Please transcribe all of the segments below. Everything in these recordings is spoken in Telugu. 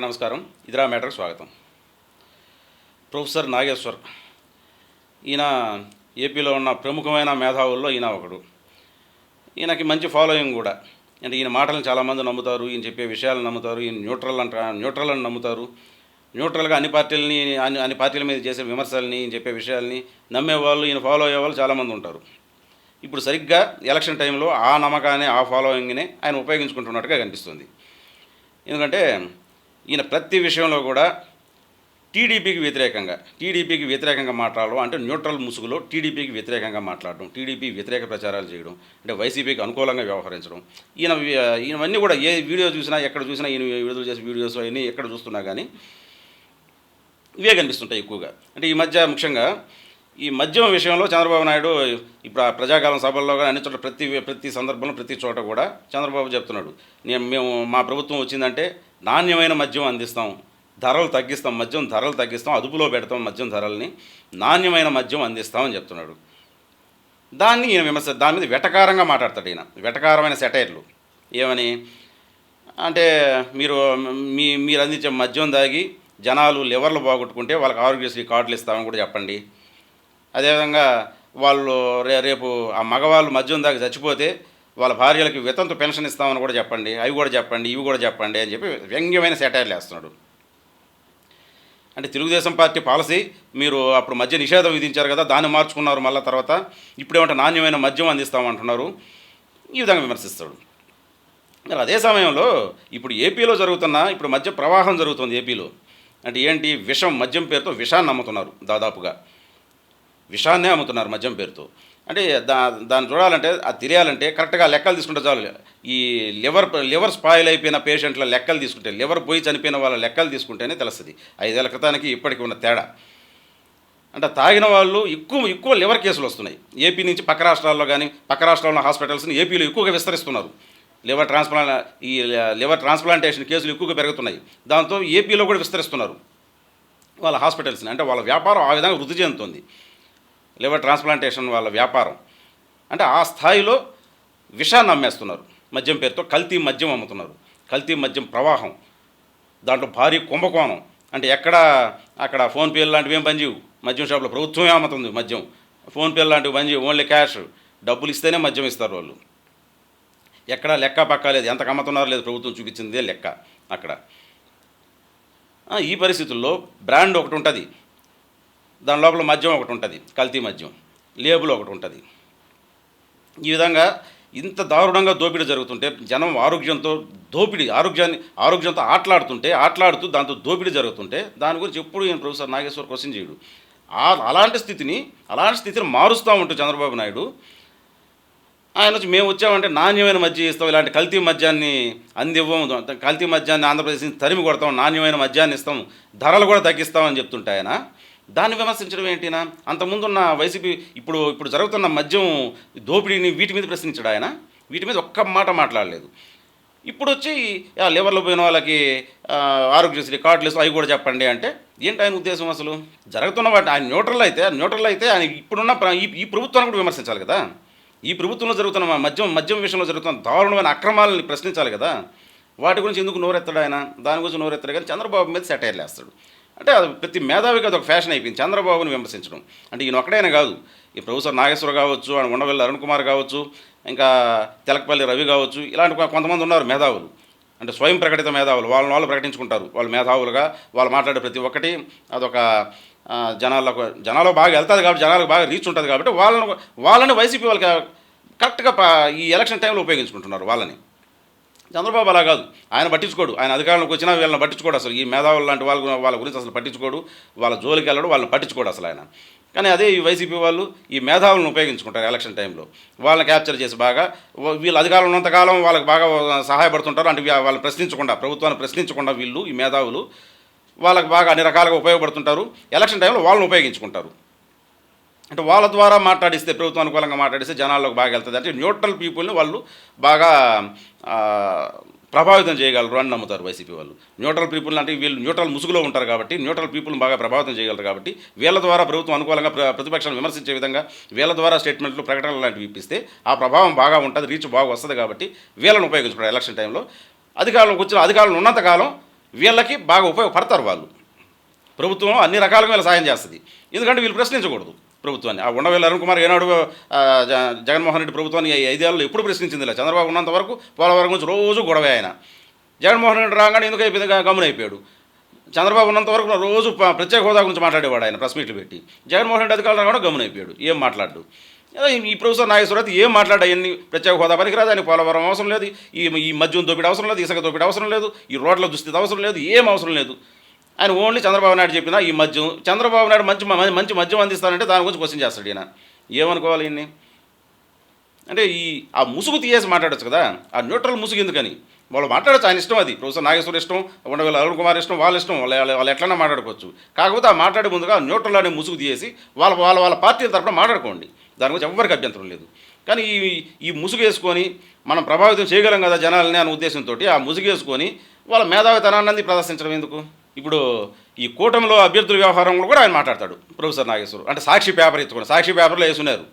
నమస్కారం. ఇదిరా మ్యాటర్కి స్వాగతం. ప్రొఫెసర్ నాగేశ్వర్ ఈయన ఏపీలో ఉన్న ప్రముఖమైన మేధావుల్లో ఈయన ఒకడు. ఈయనకి మంచి ఫాలోయింగ్ కూడా. అంటే ఈయన మాటలను చాలామంది నమ్ముతారు ఈయన చెప్పే విషయాలను నమ్ముతారు ఈయన న్యూట్రల్ అంట న్యూట్రల్ అని నమ్ముతారు. న్యూట్రల్గా అన్ని పార్టీలని అన్ని అన్ని పార్టీల మీద చేసే విమర్శల్ని ఈయన చెప్పే విషయాల్ని నమ్మేవాళ్ళు ఈయన ఫాలో అయ్యే వాళ్ళు చాలామంది ఉంటారు. ఇప్పుడు సరిగ్గా ఎలక్షన్ టైంలో ఆ నమ్మకాన్ని ఆ ఫాలోయింగ్ని ఆయన ఉపయోగించుకుంటున్నట్టుగా కనిపిస్తుంది. ఎందుకంటే ఈయన ప్రతి విషయంలో కూడా టీడీపీకి వ్యతిరేకంగా టీడీపీకి వ్యతిరేకంగా మాట్లాడడం అంటే న్యూట్రల్ ముసుగులో టీడీపీకి వ్యతిరేకంగా మాట్లాడడం టీడీపీ వ్యతిరేక ప్రచారాలు చేయడం అంటే వైసీపీకి అనుకూలంగా వ్యవహరించడం. ఈయన ఈయనవన్నీ కూడా ఏ వీడియో చూసినా ఎక్కడ చూసినా ఈయన విడుదల చేసే వీడియోస్ అవన్నీ ఎక్కడ చూస్తున్నా కానీ ఇవే కనిపిస్తుంటాయి ఎక్కువగా. అంటే ఈ మధ్య ముఖ్యంగా ఈ మద్యం విషయంలో చంద్రబాబు నాయుడు ఇప్పుడు ఆ ప్రజాకాలం సభల్లో కానీ అన్ని చోట్ల ప్రతి ప్రతి సందర్భంలో ప్రతి చోట కూడా చంద్రబాబు చెప్తున్నాడు. నేను మేము మా ప్రభుత్వం వచ్చిందంటే నాణ్యమైన మద్యం అందిస్తాం ధరలు తగ్గిస్తాం మద్యం ధరలు తగ్గిస్తాం అదుపులో పెడతాం మద్యం ధరల్ని నాణ్యమైన మద్యం అందిస్తామని చెప్తున్నాడు. దాన్ని ఈయన విమర్శ దాని మీద వెటకారంగా మాట్లాడతాడు ఈయన. వెటకారమైన సెటైర్లు. ఏమని? అంటే మీరు మీ మీరు అందించే మద్యం దాగి జనాలు లివర్లు బాగొట్టుకుంటే వాళ్ళకి ఆరోగ్యశ్రీ కార్డులు ఇస్తామని కూడా చెప్పండి. అదేవిధంగా వాళ్ళు రే రేపు ఆ మగవాళ్ళు మద్యం దాకా చచ్చిపోతే వాళ్ళ భార్యలకు వితంతు పెన్షన్ ఇస్తామని కూడా చెప్పండి అవి కూడా చెప్పండి ఇవి కూడా చెప్పండి అని చెప్పి వ్యంగ్యమైన సెటైర్లు వేస్తున్నాడు. అంటే తెలుగుదేశం పార్టీ పాలసీ మీరు అప్పుడు మద్య నిషేధం విధించారు కదా దాన్ని మార్చుకున్నారు మళ్ళీ తర్వాత ఇప్పుడేమంటే నాణ్యమైన మద్యం అందిస్తామంటున్నారు ఈ విధంగా విమర్శిస్తాడు. మరి అదే సమయంలో ఇప్పుడు ఏపీలో జరుగుతున్న ఇప్పుడు మద్య ప్రవాహం జరుగుతుంది ఏపీలో. అంటే ఏంటి విషం మద్యం పేరుతో విషాన్ని అమ్ముతున్నారు దాదాపుగా. విషాన్నే అమ్ముతున్నారు మద్యం పేరుతో. అంటే దా దాన్ని చూడాలంటే అది తెలియాలంటే కరెక్ట్గా లెక్కలు తీసుకుంటే చాలు. ఈ లివర్ లివర్ స్పాయిల్ అయిపోయిన పేషెంట్ల లెక్కలు తీసుకుంటే లివర్ పోయి చనిపోయిన వాళ్ళ లెక్కలు తీసుకుంటేనే తెలుస్తుంది. ఐదేళ్ళ క్రితానికి ఇప్పటికి ఉన్న తేడా. అంటే తాగిన వాళ్ళు ఎక్కువ ఎక్కువ లివర్ కేసులు వస్తున్నాయి. ఏపీ నుంచి పక్క రాష్ట్రాల్లో కానీ పక్క రాష్ట్రాల్లో హాస్పిటల్స్ని ఏపీలో ఎక్కువగా విస్తరిస్తున్నారు. లివర్ ట్రాన్స్ప్లాంట్ ఈ లివర్ ట్రాన్స్ప్లాంటేషన్ కేసులు ఎక్కువగా పెరుగుతున్నాయి. దాంతో ఏపీలో కూడా విస్తరిస్తున్నారు. వాళ్ళ హాస్పిటల్స్ని అంటే వాళ్ళ వ్యాపారం ఆ విధంగా వృద్ధి చెందుతుంది. లివర్ ట్రాన్స్ప్లాంటేషన్ వాళ్ళ వ్యాపారం. అంటే ఆ స్థాయిలో విషాన్ని అమ్మేస్తున్నారు. మద్యం పేరుతో కల్తీ మద్యం అమ్ముతున్నారు. కల్తీ మద్యం ప్రవాహం. దాంట్లో భారీ కుంభకోణం. అంటే ఎక్కడ అక్కడ ఫోన్పే లాంటివి ఏం పనిచేయవు మద్యం షాప్లో ప్రభుత్వమే అమ్ముతుంది మద్యం. ఫోన్పే లాంటివి పనిచేయవు ఓన్లీ క్యాష్. డబ్బులు ఇస్తేనే మద్యం ఇస్తారు వాళ్ళు. ఎక్కడ లెక్క పక్క లేదు. ఎంత అమ్ముతున్నారో లేదు ప్రభుత్వం చూపించిందే లెక్క అక్కడ. ఈ పరిస్థితుల్లో బ్రాండ్ ఒకటి ఉంటుంది. దాని లోపల మద్యం ఒకటి ఉంటుంది కల్తీ మద్యం. లేబుల్ ఒకటి ఉంటుంది. ఈ విధంగా ఇంత దారుణంగా దోపిడీ జరుగుతుంటే జనం ఆరోగ్యంతో దోపిడీ ఆరోగ్యాన్ని ఆరోగ్యంతో ఆటలాడుతుంటే ఆటలాడుతూ దాంతో దోపిడీ జరుగుతుంటే దాని గురించి ఎప్పుడు ఈయన ప్రొఫెసర్ నాగేశ్వర్ క్వశ్చన్ చేయడు. అలాంటి స్థితిని అలాంటి స్థితిని మారుస్తూ ఉంటూ చంద్రబాబు నాయుడు ఆయన వచ్చి మేము వచ్చామంటే నాణ్యమైన మద్యం ఇస్తాం ఇలాంటి కల్తీ మద్యాన్ని అందివ్వం కల్తీ మద్యాన్ని ఆంధ్రప్రదేశ్ తరిమి కొడతాం నాణ్యమైన మద్యాన్ని ఇస్తాం ధరలు కూడా తగ్గిస్తామని చెప్తుంటే ఆయన దాన్ని విమర్శించడం ఏంటినా అంతకుముందున్న వైసీపీ ఇప్పుడు ఇప్పుడు జరుగుతున్న మద్యం దోపిడీని వీటి మీద ప్రశ్నించాడు ఆయన. వీటి మీద ఒక్క మాట మాట్లాడలేదు. ఇప్పుడు వచ్చి లేబర్లో పోయిన వాళ్ళకి ఆరోగ్యశ్రీ కార్డులు అవి కూడా చెప్పండి అంటే ఏంటి ఆయన ఉద్దేశం అసలు? జరుగుతున్న వాటి ఆయన న్యూట్రల్ అయితే న్యూట్రల్ అయితే ఆయన ఇప్పుడున్న ఈ ఈ ప్రభుత్వాన్ని కూడా విమర్శించాలి కదా? ఈ ప్రభుత్వంలో జరుగుతున్న మద్యం మద్యం విషయంలో జరుగుతున్న దారుణమైన అక్రమాలని ప్రశ్నించాలి కదా? వాటి గురించి ఎందుకు నోరెత్తాడు ఆయన? దాని గురించి నోరెత్తాడు కానీ చంద్రబాబు మీద సెటైర్లు వేస్తాడు అంటే అది ప్రతి మేధావికి అది ఒక ఫ్యాషన్ అయిపోయింది. చంద్రబాబుని విమర్శించడం. అంటే ఈయన ఒక్కడైనా కాదు. ఈ ప్రొఫెసర్ నాగేశ్వర కావచ్చు ఆయన ఉండవల్లి అరుణ్ కుమార్ కావచ్చు ఇంకా తెలకపల్లి రవి కావచ్చు ఇలాంటి కొంతమంది ఉన్నారు మేధావులు. అంటే స్వయం ప్రకటిత మేధావులు. వాళ్ళని వాళ్ళు ప్రకటించుకుంటారు. వాళ్ళు మేధావులుగా వాళ్ళు మాట్లాడే ప్రతి ఒక్కటి అదొక జనాలకు జనాల్లో బాగా వెళ్తుంది కాబట్టి జనాలకు బాగా రీచ్ ఉంటుంది కాబట్టి వాళ్ళని వాళ్ళని వైసీపీ వాళ్ళకి కరెక్ట్గా ఈ ఎలక్షన్ టైంలో ఉపయోగించుకుంటున్నారు వాళ్ళని. చంద్రబాబు అలా కాదు. ఆయన పట్టించుకోడు. ఆయన అధికారంలోకి వచ్చినా వీళ్ళని పట్టించుకోడు అసలు. ఈ మేధావులు లాంటి వాళ్ళ వాళ్ళ గురించి అసలు పట్టించుకోడు. వాళ్ళ జోలికి వెళ్ళడు వాళ్ళని పట్టించుకోడు అసలు ఆయన. కానీ అదే ఈ వైసీపీ వాళ్ళు ఈ మేధావులను ఉపయోగించుకుంటారు ఎలక్షన్ టైంలో. వాళ్ళని క్యాప్చర్ చేసి బాగా వీళ్ళు అధికారంలో ఉన్నంతకాలం వాళ్ళకి బాగా సహాయపడుతుంటారు. అంటే వాళ్ళని ప్రశ్నించకుండా ప్రభుత్వాన్ని ప్రశ్నించకుండా వీళ్ళు ఈ మేధావులు వాళ్ళకి బాగా అన్ని రకాలుగా ఉపయోగపడుతుంటారు. ఎలక్షన్ టైంలో వాళ్ళని ఉపయోగించుకుంటారు. అంటే వాళ్ళ ద్వారా మాట్లాడిస్తే ప్రభుత్వం అనుకూలంగా మాట్లాడిస్తే జనాల్లోకి బాగా వెళ్తుంది. అంటే న్యూట్రల్ పీపుల్ని వాళ్ళు బాగా ప్రభావితం చేయగలరు అని నమ్ముతారు వైసీపీ వాళ్ళు. న్యూట్రల్ పీపుల్ అంటే వీళ్ళు న్యూట్రల్ ముసుగులో ఉంటారు కాబట్టి న్యూట్రల్ పీపుల్ని బాగా ప్రభావితం చేయగలరు కాబట్టి వీళ్ళ ద్వారా ప్రభుత్వం అనుకూలంగా ప్ర- ప్రతిపక్షాలను విమర్శించే విధంగా వీళ్ళ ద్వారా స్టేట్మెంట్లు ప్రకటనలు లాంటివి ఇప్పిస్తే ఆ ప్రభావం బాగా ఉంటుంది రీచ్ బాగా వస్తుంది కాబట్టి వీళ్ళని ఉపయోగించుకుంటారు ఎలక్షన్ టైంలో. అధికారంలోకి వచ్చిన అధికారంలో ఉన్నంతకాలం వీళ్ళకి బాగా ఉపయోగపడతారు వాళ్ళు. ప్రభుత్వం అన్ని రకాలుగా వీళ్ళు సాయం చేస్తుంది. ఎందుకంటే వీళ్ళు ప్రశ్నించకూడదు. ప్రభుత్వాన్ని. ఆ ఉండవేళ్ళ అరుణ్ కుమార్ ఏనాడు జగన్మోహన్ రెడ్డి ప్రభుత్వాన్ని ఐదేళ్ళు ఎప్పుడు ప్రశ్నించింది లేదు చంద్రబాబు ఉన్నంత వరకు పోలవరం గురించి రోజు గొడవ ఆయన. జగన్మోహన్ రెడ్డి రాగానే ఎందుకు అయిపోయింది? గమనైపోయాడు చంద్రబాబు ఉన్నంత వరకు రోజు ప్రత్యేక హోదా గురించి మాట్లాడేవాడు ఆయన ప్రెస్ మీట్లు పెట్టి. జగన్మోహన్ రెడ్డి అధికారులు కూడా గమనైపోయాడు ఏం మాట్లాడు? ఈ- ప్రభుత్వ ప్రొఫెసర్ నాగేశ్వరరావు ఏం మాట్లాడు? ప్రత్యేక హోదా పనికిరాదు? ఆయన పోలవరం అవసరం లేదు. ఈ ఈ మద్యం దోపిడి అవసరం లేదు. ఇసుక దోపిడి అవసరం లేదు. ఈ రోడ్ల దుస్థితి అవసరం లేదు. ఏం అవసరం లేదు. ఆయన ఓన్లీ చంద్రబాబు నాయుడు చెప్పిన ఈ మద్యం చంద్రబాబు నాయుడు మంచి మంచి మద్యం అందిస్తానంటే దాని గురించి క్వశ్చన్ చేస్తాడు ఈయన. ఏమనుకోవాలి ఈయన్ని? అంటే ఈ ఆ ముసుగు తీయేసి మాట్లాడొచ్చు కదా? ఆ న్యూట్రల్ ముసుగు ఎందుకని? వాళ్ళు మాట్లాడచ్చు ఆయన ఇష్టం అది. ప్రొఫెసర్ నాగేశ్వర ఇష్టం ఉండవేళ అరుణ్ కుమార్ ఇష్టం వాళ్ళ ఇష్టం వాళ్ళ వాళ్ళు ఎట్లన్నా మాట్లాడుకోవచ్చు. కాకపోతే ఆ మాట్లాడే ముందుగా న్యూట్రల్ అనే ముసుగు తీయేసి వాళ్ళ వాళ్ళ వాళ్ళ పార్టీల తరపున మాట్లాడుకోండి. దాని గురించి ఎవరికి అభ్యంతరం లేదు. కానీ ఈ ఈ ముసుగు వేసుకొని మనం ప్రభావితం చేయగలం కదా జనాలని అనే ఉద్దేశంతో ఆ ముసుగు వేసుకొని వాళ్ళ మేధావితనాన్ని ప్రదర్శించడం ఎందుకు? ఇప్పుడు ఈ కూటమిలో అభ్యర్థుల వ్యవహారంలో కూడా ఆయన మాట్లాడతాడు ప్రొఫెసర్ నాగేశ్వరు అంటే సాక్షి పేపర్ ఎత్తుకున్నారు సాక్షి పేపర్లో వేసుకున్నారు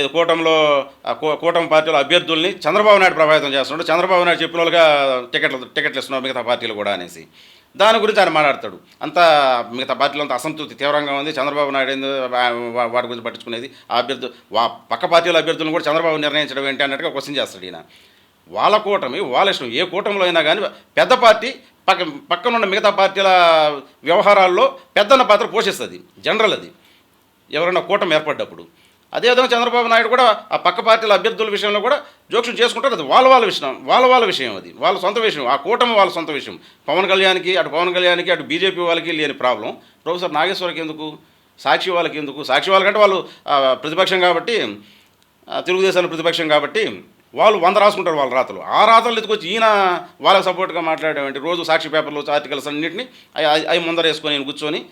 ఏదో కూటమిలో కూటమి పార్టీలో అభ్యర్థుల్ని చంద్రబాబు నాయుడు ప్రభావితం చేస్తున్నాడు. చంద్రబాబు నాయుడు చెప్పిన వాళ్ళుగా టికెట్లు టికెట్లు ఇస్తున్నారు మిగతా పార్టీలు కూడా అనేసి. దాని గురించి ఆయన మాట్లాడతాడు. అంతా మిగతా పార్టీలో అంతా అసంతృప్తి తీవ్రంగా ఉంది. చంద్రబాబు నాయుడు వాటి గురించి పట్టించుకునేది. ఆ అభ్యర్థు పక్క పార్టీల అభ్యర్థులను కూడా చంద్రబాబు నిర్ణయించడం ఏంటి అన్నట్టుగా క్వశ్చన్ చేస్తాడు ఈయన. వాళ్ళ కూటమి వాళ్ళ ఇష్టం ఏ కూటమిలో అయినా కానీ పెద్ద పార్టీ పక్క పక్కనున్న మిగతా పార్టీల వ్యవహారాల్లో పెద్దన్న పాత్ర పోషిస్తుంది జనరల్ అది. ఎవరైనా కూటమి ఏర్పడ్డప్పుడు. అదేవిధంగా చంద్రబాబు నాయుడు కూడా ఆ పక్క పార్టీల అభ్యర్థుల విషయంలో కూడా జోక్యం చేసుకుంటారు. అది వాళ్ళ వాళ్ళ విషయం వాళ్ళ వాళ్ళ విషయం అది. వాళ్ళ సొంత విషయం. ఆ కూటమి వాళ్ళ సొంత విషయం. పవన్ కళ్యాణ్కి అటు పవన్ కళ్యాణ్కి అటు బీజేపీ వాళ్ళకి లేని ప్రాబ్లం. ప్రొఫెసర్ నాగేశ్వరకి ఎందుకు? సాక్షి వాళ్ళకి ఎందుకు? సాక్షి వాళ్ళకంటే వాళ్ళు ప్రతిపక్షం కాబట్టి ఆ, తెలుగుదేశానికి ప్రతిపక్షం కాబట్టి వాళ్ళు వంద రాసుకుంటారు వాళ్ళ రాతలు. ఆ రాతలు ఎత్తుకొచ్చి ఈయన వాళ్ళకి సపోర్ట్గా మాట్లాడేవంటి? రోజు సాక్షి పేపర్లు ఆర్టికల్స్ అన్నింటినీ అవి ముందర వేసుకొని కూర్చొని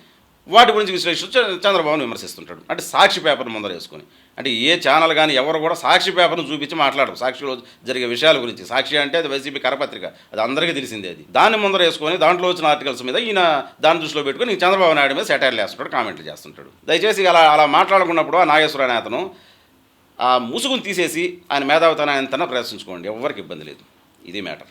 వాటి గురించి విశ్లేషిస్తూ చంద్రబాబును విమర్శిస్తుంటాడు. అంటే సాక్షి పేపర్ను ముందర వేసుకొని. అంటే ఏ ఛానల్ కానీ ఎవరు కూడా సాక్షి పేపర్ను చూపించి మాట్లాడరు. సాక్షిలో జరిగే విషయాల గురించి. సాక్షి అంటే అది వైసీపీ కరపత్రిక. అది అందరికీ తెలిసిందే అది. దాన్ని ముందర వేసుకొని దాంట్లో వచ్చిన ఆర్టికల్స్ మీద ఈయన దాని దృష్టిలో పెట్టుకొని చంద్రబాబు నాయుడు మీద సెటైర్లు వేస్తుంటాడు కామెంట్లు చేస్తుంటాడు. దయచేసి అలా అలా మాట్లాడుకున్నప్పుడు ఆ నాగేశ్వర అనే అతను ఆ ముసుగును తీసేసి ఆయన మేధావితనాన్ని ప్రదర్శించుకోండి. ఎవరికి ఇబ్బంది లేదు. ఇది మ్యాటర్.